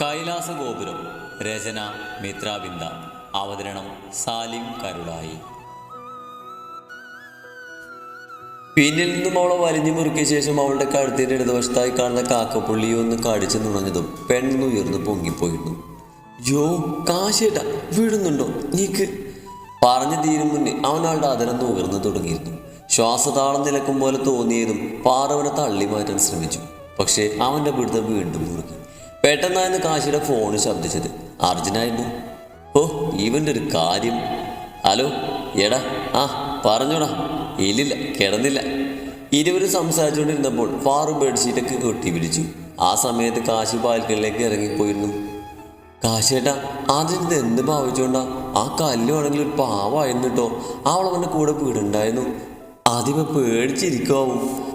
കൈലാസ ഗോപുരം രചന മിത്രാബിന്ദ അവതരണം സാലിം കരുളായി. പിന്നിൽ നിന്നും അവളെ വലിഞ്ഞു മുറുക്കിയ ശേഷം അവളുടെ കഴുത്തിന്റെ ഇടതുവശത്തായി കാണുന്ന കാക്കപ്പുള്ളി ഒന്ന് കടിച്ചു നുണഞ്ഞതും പെണ്ണുയർന്ന് പൊങ്ങിപ്പോയിരുന്നു. യോ കാശേട്ട വിടുന്നുണ്ടോ നീക്ക്? പറഞ്ഞു തീരും മുന്നേ അവൻ അവളുടെ അതിരം നുകർന്നു തുടങ്ങിയിരുന്നു. ശ്വാസതാളം നിലക്കും പോലെ തോന്നിയതും പാറവനെ തള്ളി മാറ്റാൻ ശ്രമിച്ചു. പക്ഷേ അവന്റെ പിടുത്തം വീണ്ടും മുറുക്കി പെട്ടെന്നായിരുന്നു കാശിയുടെ ഫോണ് ശബ്ദിച്ചത്. അർജുനായിരുന്നു. ഓ ഇവന്റെ ഒരു കാര്യം. ഹലോ എടാ ആ പറഞ്ഞോടാ. ഇല്ലില്ല കിടന്നില്ല. ഇരുവരും സംസാരിച്ചുകൊണ്ടിരുന്നപ്പോൾ ഫാറു ബെഡ്ഷീറ്റൊക്കെ കെട്ടി വിളിച്ചു ആ സമയത്ത് കാശി ബാൽക്കണിലേക്ക് ഇറങ്ങിപ്പോയിരുന്നു. കാശേട്ടാ അതിന് എന്ത് ഭാവിച്ചോണ്ടാ? ആ കല്ലുവാണെങ്കിൽ ഒരു പാവായിരുന്നു കേട്ടോ അവൾ അവന്റെ കൂടെ വീടുണ്ടായിരുന്നു. ആദ്യമേ പേടിച്ചിരിക്കാവും.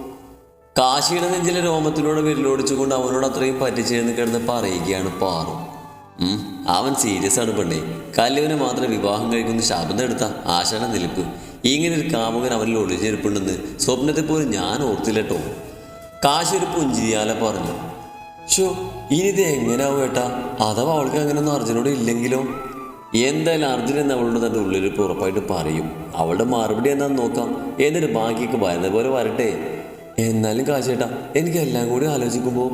കാശിയുടെ നെഞ്ചിലെ രോമത്തിലൂടെ വിരലോടിച്ചുകൊണ്ട് അവനോട് അത്രയും പറ്റിച്ചേർന്ന് കിടന്ന് പറയുകയാണ് പാറു. അവൻ സീരിയസ് ആണ് പെണ്ണേ. കല്ലുവിനെ മാത്രം വിവാഹം കഴിക്കുന്ന ശാപം എടുത്ത ആശാന നിൽപ്പ് ഇങ്ങനെ ഒരു കാമുകൻ അവനിൽ ഒളിഞ്ഞിരിപ്പുണ്ടെന്ന് സ്വപ്നത്തെ പോലും ഞാൻ ഓർത്തില്ലട്ടോ കാശി ഒരു പുഞ്ചിരിയാലെ പറഞ്ഞു. ഷോ ഇനി ഇത് എങ്ങനെയാവും ഏട്ടാ? അഥവാ അവൾക്ക് അങ്ങനെയൊന്നും അർജുനോട് ഇല്ലെങ്കിലോ? എന്തായാലും അർജുൻ എന്ന് അവളോട് തന്റെ ഉള്ളിൽ ഉറപ്പായിട്ട് പറയും. അവളുടെ മറുപടി എന്താന്ന് നോക്കാം. എന്നിട്ട് ബാക്കിയൊക്കെ വരുന്ന പോലെ വരട്ടെ. എന്നാലും കാശേട്ടാ എനിക്ക് എല്ലാം കൂടി ആലോചിക്കുമ്പോൾ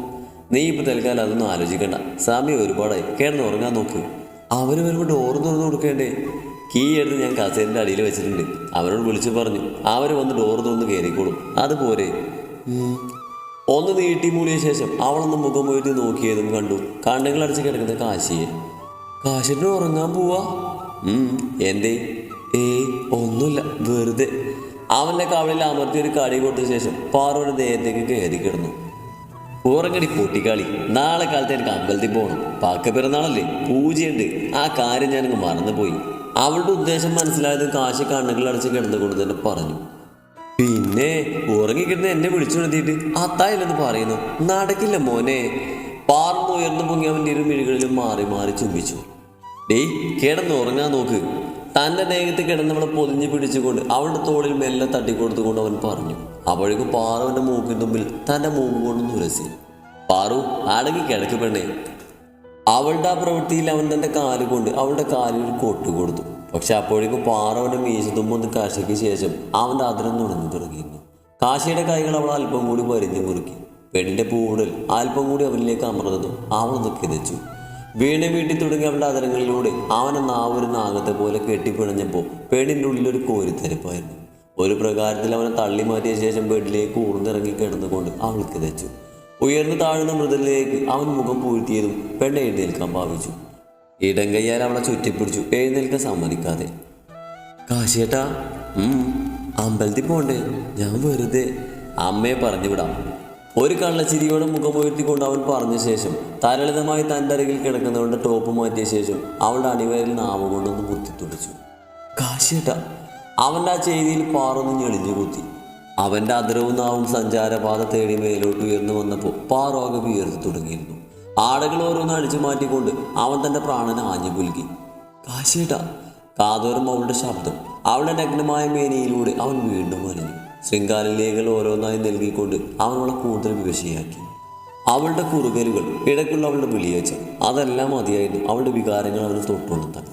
നീ ഇപ്പൊ തൽക്കാലം അതൊന്നും ആലോചിക്കണ്ട. സമയം ഒരുപാടായി. കിടന്ന് ഉറങ്ങാൻ നോക്ക്. അവന് വരുമ്പോൾ ഡോറ് തുറന്നു കൊടുക്കേണ്ടേ? കീ എടുത്ത് ഞാൻ കസേരന്റെ അടിയിൽ വെച്ചിട്ടുണ്ട്. അവനോട് വിളിച്ചു പറഞ്ഞു അവർ വന്ന് ഡോറ് തുറന്ന് കയറിക്കോളും അതുപോലെ. ഒന്ന് നീട്ടി മൂളിയ ശേഷം അവളൊന്ന് മുഖം പോയിട്ട് നോക്കിയതും കണ്ടു. കണ്ണുകൾ അടച്ച് കിടക്കുന്ന കാശിയെ. കാശിന്റെ ഉറങ്ങാൻ പോവാ? എന്തേ? ഏയ് ഒന്നുമില്ല. വെറുതെ അവന്റെ കവളിൽ അമർത്തി ഒരു കടി കൊടുത്ത ശേഷം പാറയുടെ ദേഹത്തേക്ക് കയറി കിടന്നു. ഉറങ്ങടി പൊട്ടിക്കാളി നാളെ കാലത്ത് എനിക്ക് അമ്പലത്തിൽ പോകണം പാക്ക പിറന്നാളല്ലേ? പൂജയുണ്ട്. ആ കാര്യം ഞാനങ്ങ് മറന്നുപോയി. അവളുടെ ഉദ്ദേശം മനസ്സിലായത് കാശി കണ്ണുകൾ അടച്ച് കിടന്നുകൊണ്ട് തന്നെ പറഞ്ഞു. പിന്നെ ഉറങ്ങിക്കിടന്ന് എന്നെ വിളിച്ചുണർത്തിയിട്ട് അത്തായില്ലെന്ന് പറയുന്നു. നടക്കില്ല മോനെ. പാർന്ന് ഉയർന്നു പൊങ്ങി അവന്റെ ഇരു മിഴികളിലും മാറി മാറി ചുംബിച്ചു. ഡേയ് കിടന്ന് ഉറങ്ങാൻ നോക്ക്. തന്റെ ദേഹത്ത് കിടന്നവളെ പൊതിഞ്ഞു പിടിച്ചുകൊണ്ട് അവളുടെ തോളിൽ മെല്ലെ തട്ടിക്കൊടുത്തുകൊണ്ട് അവൻ പറഞ്ഞു അപ്പോഴേക്കും പാറുവിന്റെ മൂക്കിന് മുമ്പിൽ തന്റെ മൂക്ക് കൊണ്ട് തുരസി. പാറു അടങ്ങി കിടക്ക് പെണ്ണേ. അവളുടെ ആ പ്രവൃത്തിയിൽ അവൻ തന്റെ കാൽ കൊണ്ട് അവളുടെ കാലിൽ കൊട്ടു കൊടുത്തു. പക്ഷെ അപ്പോഴേക്കും പാറവന്റെ മീശത്തുമ്പൊന്ന് കാശയ്ക്ക് ശേഷം അവന്റെ അതിരം നുണഞ്ഞു തുടങ്ങിയിരുന്നു. കാശിയുടെ കൈകൾ അവൾ അല്പം കൂടി വരിഞ്ഞു മുറുക്കി. പെണ്ണിന്റെ പൂടൽ അല്പം കൂടി അവനിലേക്ക് അമർന്നതും അവളൊന്ന് കിതച്ചു. വീണ വീട്ടി തുടങ്ങിയ അവളുടെ ആദരങ്ങളിലൂടെ അവനെന്ന ആ ഒരു നാഗത്തെ പോലെ കെട്ടിപ്പിണഞ്ഞപ്പോൾ പെണ്ണിന്റെ ഉള്ളിൽ ഒരു കോരിത്തരപ്പായിരുന്നു. ഒരു പ്രകാരത്തിൽ അവനെ തള്ളി മാറ്റിയ ശേഷം ബെഡിലേക്ക് ഊർന്നിറങ്ങി കിടന്നുകൊണ്ട് അവൾക്ക് തെച്ചു ഉയർന്നു താഴ്ന്ന മൃതലിലേക്ക് അവൻ മുഖം പൂഴ്ത്തിയതും പെണ്ണ് എഴുന്നേൽക്കാൻ ഭാവിച്ചു. ഇടം കയ്യാൽ അവളെ ചുറ്റിപ്പിടിച്ചു. എഴുന്നേൽക്കാൻ സമ്മതിക്കാതെ. കാശിയേട്ടാ ഉം, അമ്പലത്തിൽ പോണ്ടേ? ഞാൻ വെറുതെ അമ്മയെ പറഞ്ഞു വിടാം ഒരു കള്ളച്ചിരിയോടെ മുഖം ഉയർത്തിക്കൊണ്ട് അവൻ പറഞ്ഞ ശേഷം തരളിതമായി തന്റെ അരികിൽ കിടക്കുന്നവളുടെ ടോപ്പ് മാറ്റിയ ശേഷം അവളുടെ അണിവയറിൽ നാവ് കൊണ്ടൊന്ന് കുത്തിത്തുടിച്ചു. കാശിയേട്ടാ അവന്റെ ആ ചെയ്തിയിൽ പാറൊന്ന് ഞെളിഞ്ഞു കുത്തി. അവന്റെ അതിരവും നാവും സഞ്ചാരപാത തേടി മേലോട്ട് ഉയർന്നു വന്നപ്പോൾ പാറോകെ ഉയർത്തി തുടങ്ങിയിരുന്നു. ആടകൾ ഓരോന്ന് അടിച്ചു മാറ്റിക്കൊണ്ട് അവൻ തന്റെ പ്രാണനെ ആഞ്ഞു പുലുകി കാശേട്ടാ കാതോരം അവളുടെ ശബ്ദം അവളുടെ നഗ്നമായ മേനയിലൂടെ അവൻ വീണ്ടും വലിഞ്ഞു ശൃംഗാരലേഖകൾ ഓരോന്നായി നൽകിക്കൊണ്ട് അവളെ കൂടുതൽ വിവശയാക്കി. അവളുടെ കുറുകലുകൾ ഇടയ്ക്കുള്ള അവളുടെ വിളിയേച്ച അതെല്ലാം മതിയായിരുന്നു. അവളുടെ വികാരങ്ങൾ അവന് തൊട്ടുണർത്താൻ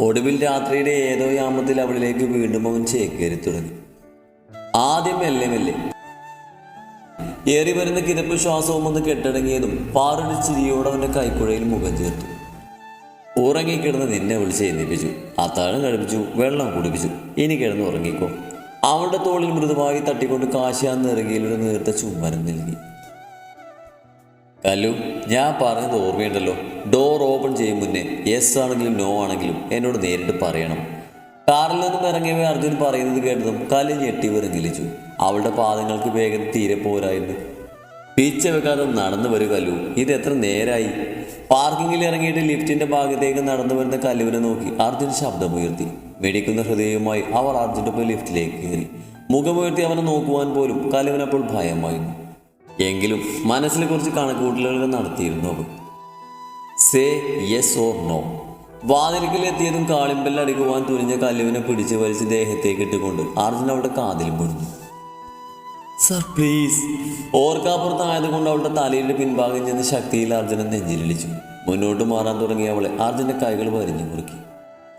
ഒടുവിൽ രാത്രിയുടെ ഏതോ യാമത്തിൽ അവളിലേക്ക് വീണ്ടും അവൻ ചേക്കേറി തുടങ്ങി. ആദ്യം മെല്ലെ മെല്ലെ ഏറി വരുന്ന കിതപ്പ് ശ്വാസവും ഒന്ന് കെട്ടടങ്ങിയതും പാറൊരു ചിരിയോടെ അവന്റെ കൈക്കുഴയിൽ മുഖം ചേർത്തു. ഉറങ്ങിക്കിടന്ന് നിന്നെ വിളിച്ച് എഴുന്നേപ്പിച്ചു. അത്താഴം കഴിപ്പിച്ചു വെള്ളം കുടിപ്പിച്ചു. ഇനി കിടന്ന് ഉറങ്ങിക്കോ. അവളുടെ തോളിൽ മൃദുവായി തട്ടിക്കൊണ്ട് കാശിയാൻ ഒരു നേർത്ത ചുമ്മരം നൽകി. കല്ലു ഞാൻ പറഞ്ഞത് ഓർമ്മയുണ്ടല്ലോ. ഡോർ ഓപ്പൺ ചെയ്യും മുന്നേ യെസ് ആണെങ്കിലും നോ ആണെങ്കിലും എന്നോട് നേരിട്ട് പറയണം. കാറിൽ നിന്നും ഇറങ്ങിയവ അർജുൻ പറയുന്നത് കേട്ടതും കല്ല് ഞെട്ടി വിറങ്ങിലിച്ചു. അവളുടെ പാദങ്ങൾക്ക് വേഗം തീരെ പോരായിരുന്നു. പിച്ച വെക്കാതെ നടന്നു വരും കല്ലു ഇത് എത്ര നേരായി. പാർക്കിങ്ങിൽ ഇറങ്ങിയിട്ട് ലിഫ്റ്റിന്റെ ഭാഗത്തേക്ക് നടന്നു വരുന്ന കല്ലുവിനെ നോക്കി അർജുൻ ശബ്ദമുയർത്തി. വെടിക്കുന്ന ഹൃദയവുമായി അവർ അർജുന്റെ പോയി ലിഫ്റ്റിലേക്ക് കയറി മുഖമുയർത്തി അവനെ നോക്കുവാൻ പോലും കലവനപ്പോൾ ഭയമായിരുന്നു. എങ്കിലും മനസ്സിനെ കുറിച്ച് കണക്കുകൂട്ടലുകൾ നടത്തിയിരുന്നു അവൻ. സേ യെസ് ഓർ നോ വാതിൽക്കലെത്തിയതും കാളിമ്പല്ലടിക്കുവാൻ തുനിഞ്ഞ കല്ലുവിനെ പിടിച്ചു വലിച്ച് ദേഹത്തേക്ക് ഇട്ടുകൊണ്ട് അർജുൻ അവളുടെ കാതിൽ പൊടിഞ്ഞു സർ പ്ലീസ് ഓർക്കാപ്പുറത്തായതുകൊണ്ട് അവളുടെ തലയുടെ പിൻഭാഗം ചെന്ന് ശക്തിയിൽ അർജുനൻ നെഞ്ചിലിളിച്ചു മുന്നോട്ട് മാറാൻ തുടങ്ങിയ അവളെ അർജുന്റെ കൈകൾ വരിഞ്ഞു മുറുക്കി.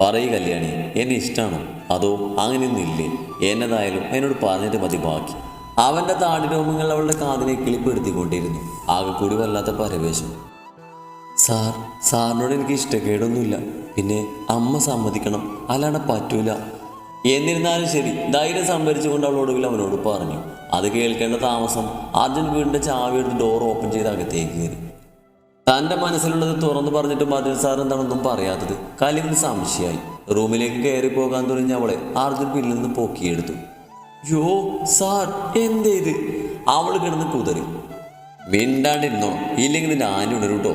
പറയ് കല്യാണി എന്നെ ഇഷ്ടമാണോ അതോ അങ്ങനെയൊന്നുമില്ലേ എന്നതായാലും എന്നോട് പറഞ്ഞിട്ട് മതി ബാക്കി. അവന്റെ താടിരോമങ്ങൾ അവളുടെ കാതിനെ കിളിപ്പെടുത്തിക്കൊണ്ടിരുന്നു. ആകെ കൂടി വല്ലാത്ത പരവേശം. സാർ സാറിനോട് എനിക്ക് ഇഷ്ടക്കേടൊന്നുമില്ല. പിന്നെ അമ്മ സമ്മതിക്കണം. അല്ലാണ്ട് പറ്റൂല. എന്നിരുന്നാലും ശരി ധൈര്യം സംഭരിച്ചുകൊണ്ട് അവളോടുവിൽ അവനോട് പറഞ്ഞു. അത് കേൾക്കേണ്ട താമസം അർജുൻ വീടിന്റെ ചാവി എടുത്ത് ഡോർ ഓപ്പൺ ചെയ്ത് അകത്തേക്ക് കയറി. തന്റെ മനസ്സിലുള്ളത് തുറന്നു പറഞ്ഞിട്ടും അർജുൻ സാർ എന്താണെന്നും പറയാത്തത്. കാലിന് സംശയമായി. റൂമിലേക്ക് കയറി പോകാൻ തുടങ്ങി അവളെ ആർജുൻ പിന്നിൽ നിന്ന് പൊക്കിയെടുത്തു. യോ സാർ എന്തേത് അവൾ കിടന്ന് കുതറി. മിണ്ടാണ്ടിരുന്നോ? ഇല്ലെങ്കിൽ നിന്റെ ആന ഉണരുട്ടോ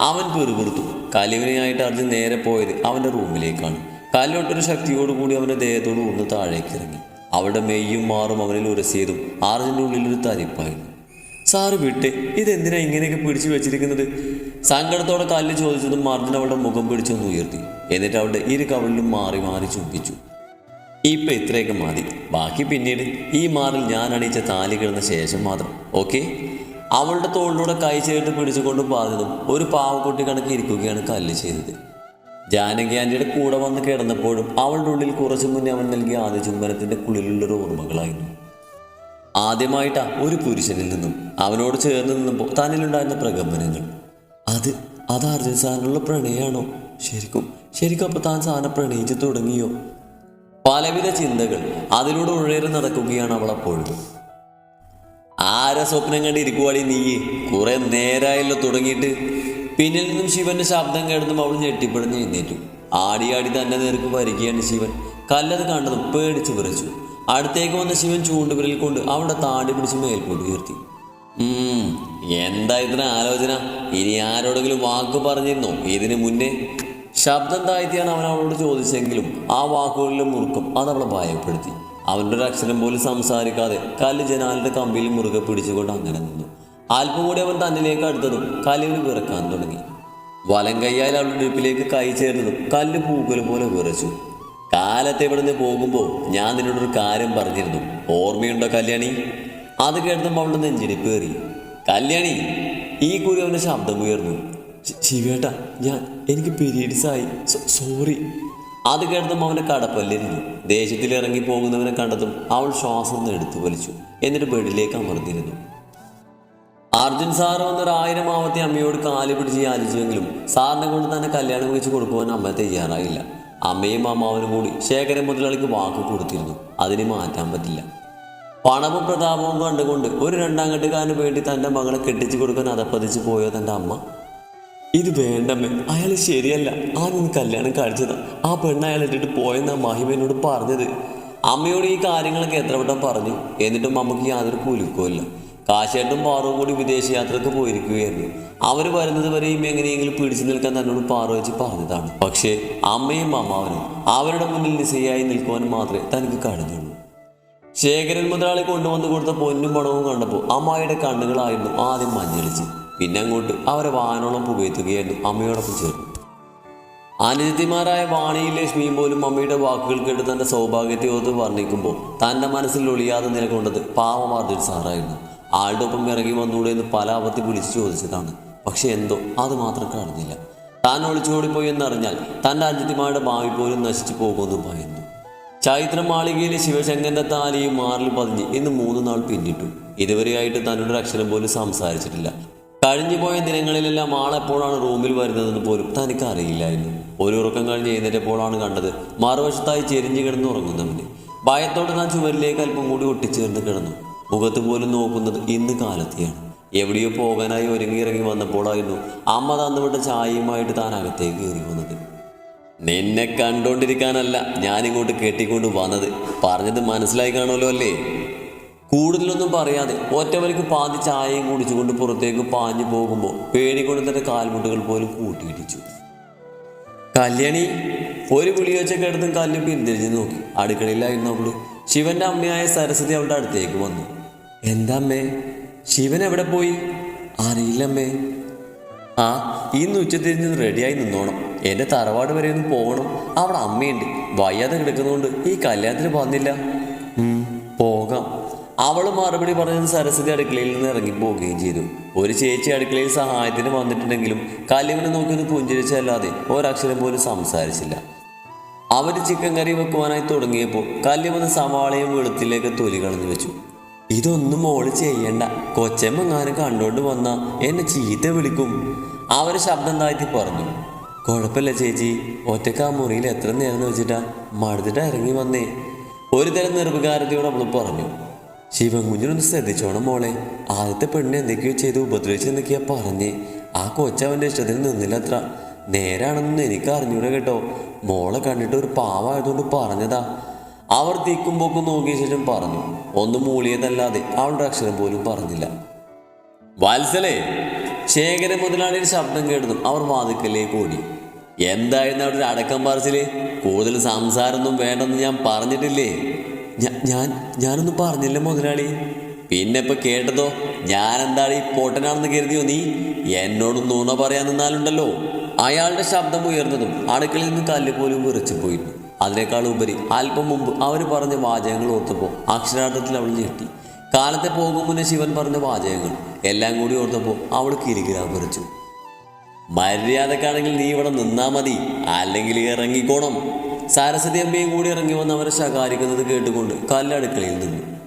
അവൻ പെറുപെറുത്തു. കലിവിനായിട്ട് അർജുൻ നേരെ പോയത് അവന്റെ റൂമിലേക്കാണ്. കല്ലോട്ടൊരു ശക്തിയോടുകൂടി അവന്റെ ദേഹത്തോട് ഒന്ന് താഴേക്ക് ഇറങ്ങി അവളുടെ മെയ്യും മാറും അവനിൽ ഉരസിയതും ആർജിന്റെ ഉള്ളിൽ ഒരു തരിപ്പായിരുന്നു. സാറ് വിട്ടെ ഇതെന്തിനാ ഇങ്ങനെയൊക്കെ പിടിച്ചു വെച്ചിരിക്കുന്നത്? സങ്കടത്തോടെ കല്ല് ചോദിച്ചതും അർജുൻ അവളുടെ മുഖം പിടിച്ചൊന്ന് ഉയർത്തി. എന്നിട്ട് അവളുടെ ഇരു കവളിലും മാറി മാറി ചുംബിച്ചു. ഇപ്പൊ ഇത്രയൊക്കെ മതി. ബാക്കി പിന്നീട് ഈ മാറിൽ ഞാൻ അണിയിച്ച താലി കിടന്ന ശേഷം മാത്രം. ഓക്കെ? അവളുടെ തോളിലൂടെ കൈ ചേർത്ത് പിടിച്ചുകൊണ്ട് പറഞ്ഞതും ഒരു പാവക്കുട്ടി കണക്ക് ഇരിക്കുകയാണ് കല്ല് ചെയ്തത്. ജാനകി ആന്റിയുടെ കൂടെ വന്ന് കിടന്നപ്പോഴും അവളുടെ ഉള്ളിൽ കുറച്ചു മുന്നേ അവൻ നൽകിയ ആദ്യ ചുംബനത്തിന്റെ കുളിലുള്ളൊരു ഓർമ്മകളായിരുന്നു. ആദ്യമായിട്ടാ ഒരു പുരുഷനിൽ നിന്നും അവനോട് ചേർന്ന് നിന്നപ്പോൾ തന്നിലുണ്ടായിരുന്ന പ്രകമ്പനങ്ങൾ. അത് അത് അർജുൻ സാറിനുള്ള പ്രണയമാണോ ശരിക്കും ശരിക്കും അപ്പൊ താൻ സാറിനെ പ്രണയിച്ചു തുടങ്ങിയോ? പലവിധ ചിന്തകൾ അതിലൂടെ ഉഴേറി നടക്കുകയാണ് അവൾ അപ്പോഴും. ആരെ സ്വപ്നം കണ്ട് നീ കുറെ നേരായല്ലോ തുടങ്ങിയിട്ട്. പിന്നിൽ നിന്നും ശിവന്റെ ശബ്ദം കേട്ടതും അവൾ ഞെട്ടിപ്പിടഞ്ഞ് എഴുന്നേറ്റു. ആടി ആടി തന്നെ നേർക്ക് വരികയാണ് ശിവൻ. കല്ലത് കണ്ടതും പേടിച്ചു വിറച്ചു. അടുത്തേക്ക് വന്ന ശിവൻ ചൂണ്ടുവിരൽ കൊണ്ട് അവിടെ താടി പിടിച്ച് മേൽപോട്ട് ഉയർത്തി. എന്താ ഇതിന് ആലോചന? ഇനി ആരോടെങ്കിലും വാക്ക് പറഞ്ഞിരുന്നോ? ഇതിനു മുന്നേ ശബ്ദം താഴ്ത്തിയാണ് അവൻ അവളോട് ചോദിച്ചെങ്കിലും ആ വാക്കുകളിലെ മുറുക്കം അത് അവളെ ഭയപ്പെടുത്തി. അവന്റെ ഒരു അക്ഷരം പോലും സംസാരിക്കാതെ കല്ല് ജനാലിന്റെ കമ്പിയിൽ മുറുകെ പിടിച്ചുകൊണ്ട് അങ്ങനെ നിന്നു. അല്പം കൂടി അവൻ തന്നിലേക്ക് അടുത്തതും കല്ലിന് വിറക്കാൻ തുടങ്ങി. വലം കൈയാൽ അവളുടെ ഇടുപ്പിലേക്ക് കൈ ചേർന്നതും കല്ല് പൂക്കൽ പോലെ വിറച്ചു. കാലത്തെ ഇവിടുന്ന് പോകുമ്പോൾ ഞാൻ നിന്നോടൊരു കാര്യം പറഞ്ഞിരുന്നു. ഓർമ്മയുണ്ടോ കല്യാണി? അത് കേട്ടപ്പോൾ അവളുടെ നെഞ്ചിടിപ്പ് പേറി കല്യാണി ഈ കുറി അവന്റെ ശബ്ദം ഉയർന്നു. "ശി- ശിവേട്ട ഞാൻ എനിക്ക് പീരീഡ്സ് ആയി സോറി. അത് കേട്ടതും അവന്റെ കടപ്പല്ലിരുന്നു. ദേശത്തിൽ ഇറങ്ങി പോകുന്നവനെ കണ്ടതും അവൾ ശ്വാസം എടുത്തു വലിച്ചു. എന്നിട്ട് ബെഡിലേക്ക് അമർന്നിരുന്നു. അർജുൻ സാർ വന്നൊരു ആയിരം ആവത്തെ അമ്മയോട് കാൽ പിടിച്ച് യാചിച്ചുവെങ്കിലും സാറിനെ കൊണ്ട് തന്നെ കല്യാണം കഴിച്ച് കൊടുക്കുവാൻ അമ്മ തയ്യാറായില്ല. അമ്മയും അമ്മാവനും കൂടി ശേഖരൻ മുതലാളിക്ക് വാക്ക് കൊടുത്തിരുന്നു. അതിന് മാറ്റാൻ പറ്റില്ല. പണവും പ്രതാപവും കണ്ടുകൊണ്ട് ഒരു രണ്ടാം കെട്ടുകാരന് വേണ്ടി തന്റെ മകളെ കെട്ടിച്ചു കൊടുക്കാൻ അതപ്പതിച്ച് പോയോ തന്റെ അമ്മ? ഇത് വേണ്ടമ്മേ അയാൾ ശരിയല്ല. ആ നിന്ന് കല്യാണം കഴിച്ചത്. ആ പെണ്ണ് അയാൾ ഇട്ടിട്ട് പോയെന്നാ മഹിമനോട് പറഞ്ഞത്. അമ്മയോട് ഈ കാര്യങ്ങളൊക്കെ എത്ര വട്ടം പറഞ്ഞു? എന്നിട്ടും അമ്മയ്ക്ക് യാതൊരു കുലുക്കമില്ല കാശേട്ടും പാറവും കൂടി വിദേശയാത്രക്ക് പോയിരിക്കുകയായിരുന്നു. അവർ വരുന്നത് വരെയും എങ്ങനെയെങ്കിലും പിടിച്ചു നിൽക്കാൻ തന്നോട് പാറു വെച്ച് പറഞ്ഞതാണ്. പക്ഷേ അമ്മയും അമ്മാവനും അവരുടെ മുന്നിൽ നിശയായി നിൽക്കുവാൻ മാത്രമേ തനിക്ക് കഴിഞ്ഞുള്ളൂ. ശേഖരൻ മുതലാളി കൊണ്ടുവന്ന് കൊടുത്ത പൊന്നും പണവും കണ്ടപ്പോൾ അമ്മായിയുടെ കണ്ണുകളായിരുന്നു ആദ്യം മഞ്ഞളിച്ച്. പിന്നെ അങ്ങോട്ട് അവരെ വാഹനോളം പുകയത്തുകയായിരുന്നു അമ്മയോടൊപ്പം ചേർന്നു. അനുജത്തിമാരായ വാണിയും ലക്ഷ്മിയും പോലും അമ്മയുടെ വാക്കുകൾ കേട്ട് തന്റെ സൗഭാഗ്യത്തെ ഓർത്ത് വർണിക്കുമ്പോൾ തന്റെ മനസ്സിൽ ഒളിയാതെ നിലകൊണ്ടത് പാവമാർജുൻ സാറായിരുന്നു. ആളുടെ ഒപ്പം ഇറങ്ങി വന്നൂടെ എന്ന് പല ആപത്തി വിളിച്ചു ചോദിച്ചതാണ്. പക്ഷെ എന്തോ അത് മാത്രം കാണുന്നില്ല. താൻ ഒളിച്ചോടിപ്പോയി എന്നറിഞ്ഞാൽ തന്റെ അനുജത്തിമാരുടെ ഭാവി പോലും നശിച്ചു പോകുമെന്ന് ഭയന്നു ചൈത്ര മാളികയിലെ ശിവശങ്കന്റെ താലിയും മാറിൽ പതിഞ്ഞ് ഇന്ന് മൂന്ന് നാൾ പിന്നിട്ടു. ഇതുവരെയായിട്ട് തന്നോട് അക്ഷരം പോലും സംസാരിച്ചിട്ടില്ല. കഴിഞ്ഞുപോയ ദിനങ്ങളിലെല്ലാം ആളെപ്പോഴാണ് റൂമിൽ വരുന്നതെന്ന് പോലും തനിക്ക് അറിയില്ലായിരുന്നു. ഒരു ഉറക്കം കഴിഞ്ഞ് എഴുന്നേറ്റപ്പോഴാണ് കണ്ടത് മറുവശത്തായി ചെരിഞ്ഞു കിടന്ന് ഉറങ്ങുന്നവന്. ഭയത്തോടെ താൻ ചുവരിലേക്ക് അല്പം കൂടി ഒട്ടിച്ചേർന്ന് കിടന്നു. മുഖത്ത് പോലും നോക്കുന്നത് ഇന്ന് കാലത്തെയാണ്. എവിടെയോ പോകാനായി ഒരുങ്ങി ഇറങ്ങി വന്നപ്പോഴായിരുന്നു അമ്മ തന്നുവിട്ട ചായയുമായിട്ട് താൻ അകത്തേക്ക് കയറി വന്നത്. നിന്നെ കണ്ടോണ്ടിരിക്കാനല്ല ഞാനിങ്ങോട്ട് കെട്ടിക്കൊണ്ട് വന്നത്. പറഞ്ഞത് മനസ്സിലായി കാണുമല്ലോ അല്ലേ? കൂടുതലൊന്നും പറയാതെ ഒറ്റവലിക്ക് പാതി ചായയും കുടിച്ചുകൊണ്ട് പുറത്തേക്ക് പാഞ്ഞു പോകുമ്പോൾ പേടികൊണ്ട് തന്റെ കാൽമുട്ടുകൾ പോലും കൂട്ടിയിടിച്ചു. കല്യാണി ഒരു പുളിയോച്ചൊക്കെ എടുത്തും കല്ലും പിന്തിരിഞ്ഞ് നോക്കി. അടുക്കളയിലായിരുന്നു അവൾ. ശിവന്റെ അമ്മയായ സരസ്വതി അവളുടെ അടുത്തേക്ക് വന്നു. എന്താ അമ്മേ ശിവൻ എവിടെ പോയി? അറിയില്ലമ്മേ. ആ ഇന്ന് ഉച്ചതിരിഞ്ഞ് റെഡിയായി നിന്നോണം. എന്റെ തറവാട് വരെ ഒന്ന് പോകണം അവിടെ അമ്മയുണ്ട്. വയ്യാതെ കിടക്കുന്നതുകൊണ്ട് ഈ കല്യാണത്തിന് വന്നില്ല. പോകാം. അവൾ മറുപടി പറഞ്ഞത് സരസ്വതി അടുക്കളയിൽ നിന്ന് ഇറങ്ങി പോവുകയും ചെയ്തു. ഒരു ചേച്ചി അടുക്കളയിൽ സഹായത്തിന് വന്നിട്ടുണ്ടെങ്കിലും കല്യവനെ നോക്കി ഒന്ന് പുഞ്ചിരിച്ചല്ലാതെ ഒരക്ഷരം പോലും സംസാരിച്ചില്ല. അവർ ചിക്കൻ കറി വെക്കുവാനായി തുടങ്ങിയപ്പോൾ കല്ലുവന്ന് സവാളയും വെളുത്തിലേക്ക് തൊലി കളഞ്ഞു വെച്ചു. ഇതൊന്നും മോൾ ചെയ്യണ്ട. കൊച്ചമ്മങ്ങാനും കണ്ടോണ്ട് വന്ന എന്നെ ചീത്ത വിളിക്കും. അവർ ശബ്ദം താഴ്ത്തി പറഞ്ഞു. കുഴപ്പമില്ല ചേച്ചി. ഒറ്റയ്ക്ക് ആ മുറിയിൽ എത്ര നേരം വെച്ചിട്ടാ? മടുത്തിട്ട് ഇറങ്ങി വന്നേ. ഒരു തരം നിർവികാരതയോട് അവൾ പറഞ്ഞു. ശിവൻകുഞ്ഞിനൊന്ന് ശ്രദ്ധിച്ചോണം മോളെ. ആദ്യത്തെ പെണ്ണിനെ എന്തൊക്കെയോ ചെയ്ത് ഉപദ്രവിച്ചെന്നൊക്കെയാ പറഞ്ഞേ. ആ കൊച്ചവന്റെ ഇഷ്ടത്തിന് നിന്നില്ലത്ര. നേരാണെന്ന് എനിക്ക് അറിഞ്ഞൂടെ കേട്ടോ. മോളെ കണ്ടിട്ട് ഒരു പാവായതുകൊണ്ട് പറഞ്ഞതാ. അവർ തീക്കും പോക്കും നോക്കിയ ശേഷം പറഞ്ഞു ഒന്നും മൂളിയതല്ലാതെ അവളുടെ അക്ഷരം പോലും പറഞ്ഞില്ല. വാത്സലേ ശേഖരൻ മുതലാളിയുടെ ശബ്ദം കേട്ടതും അവർ വാതിക്കലേക്ക് ഓടി. എന്തായിരുന്നു അവിടെ അടക്കം പറച്ചിൽ? കൂടുതൽ സംസാരമൊന്നും വേണ്ടെന്ന് ഞാൻ പറഞ്ഞിട്ടില്ലേ? ഞാൻ ഞാനൊന്നും പറഞ്ഞില്ല മുതലാളി. പിന്നെ ഇപ്പൊ കേട്ടതോ? ഞാൻ എന്താണ് ഈ പൊട്ടനാണെന്ന് കരുതിയോ നീ? എന്നോട് നുണ പറയാൻ നിന്നാലുണ്ടല്ലോ. അയാളുടെ ശബ്ദം ഉയർന്നതും അടുക്കളയിൽ നിന്ന് കല്ല് പോലും വിറച്ചു പോയിരുന്നു. അതിനേക്കാൾ ഉപരി അല്പം മുമ്പ് അവർ പറഞ്ഞ വാചകങ്ങൾ ഓർത്തപ്പോൾ അക്ഷരാർത്ഥത്തിൽ അവൾ ഞെട്ടി. കാലത്തെ പോകും മുന്നേ ശിവൻ പറഞ്ഞ വാചകങ്ങൾ എല്ലാം കൂടി ഓർത്തപ്പോൾ അവൾ കിരികിരാ പറിച്ചു മര്യാദക്കാണെങ്കിൽ നീ ഇവിടെ നിന്നാ മതി. അല്ലെങ്കിൽ ഇറങ്ങിക്കോണം. സരസ്വതി അമ്മയും കൂടി ഇറങ്ങി വന്ന് അവരെ ശകാരിക്കുന്നത് കേട്ടുകൊണ്ട് കല്ലടുക്കളയിൽ നിന്നു.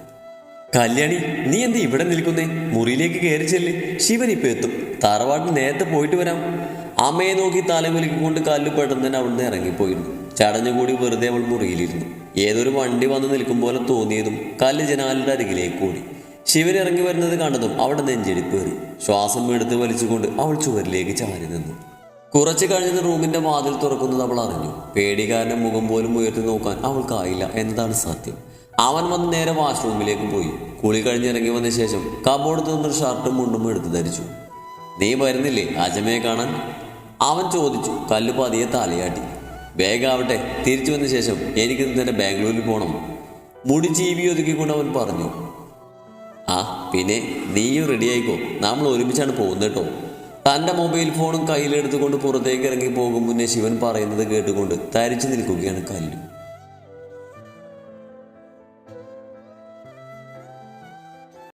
കല്യാണി നീ എന്ത് ഇവിടെ നിൽക്കുന്നേ? മുറിയിലേക്ക് കയറി ചെല്ല്. ശിവൻ ഇപ്പൊ എത്തും. തറവാട്ടിൽ നേരത്തെ പോയിട്ട് വരാം. അമ്മയെ നോക്കി തലകുലിക്കൊണ്ട് കല്ല് പെട്ടെന്ന് തന്നെ അവിടുന്ന് ഇറങ്ങിപ്പോയിരുന്നു. ചടഞ്ഞുകൂടി വെറുതെ അവൾ മുറിയിലിരുന്നു. ഏതൊരു വണ്ടി വന്ന് നിൽക്കും പോലെ തോന്നിയതും കല്ല് ജനാലിന്റെ അരികിലേക്ക് കൂടി ശിവൻ ഇറങ്ങി വരുന്നത് കണ്ടതും അവിടെ നെഞ്ചെടിപ്പേറി ശ്വാസം എടുത്ത് വലിച്ചുകൊണ്ട് അവൾ ചുവരിലേക്ക് ചാരി നിന്നു. കുറച്ച് കഴിഞ്ഞത് റൂമിന്റെ വാതിൽ തുറക്കുന്നത് അവൾ അറിഞ്ഞു. പേടിക്കാരന്റെ മുഖം പോലും ഉയർത്തി നോക്കാൻ അവൾക്കായില്ല എന്നതാണ് സത്യം. അവൻ വന്ന് നേരെ വാഷ്റൂമിലേക്ക് പോയി. കുളി കഴിഞ്ഞിറങ്ങി വന്ന ശേഷം കബോർഡ് നിന്നൊരു ഷർട്ടും മുണ്ടും എടുത്ത് ധരിച്ചു. നീ വരുന്നില്ലേ? അജമയെ കാണാൻ? അവൻ ചോദിച്ചു. കല്ല് പതിയെ തലയാട്ടി. വേഗം ആവട്ടെ തിരിച്ചു വന്ന ശേഷം എനിക്ക് തന്നെ ബാംഗ്ലൂരിൽ പോകണം മുടി ജീവി ഒതുക്കിക്കൊണ്ട് അവൻ പറഞ്ഞു. ആ പിന്നെ നീയും റെഡി ആയിക്കോ. നമ്മൾ ഒരുമിച്ചാണ് പോകുന്നത് കേട്ടോ. തന്റെ മൊബൈൽ ഫോണും കയ്യിലെടുത്തുകൊണ്ട് പുറത്തേക്ക് ഇറങ്ങി പോകും മുന്നേ ശിവൻ പറയുന്നത് കേട്ടുകൊണ്ട് തരിച്ചു നിൽക്കുകയാണ് കല്ലു.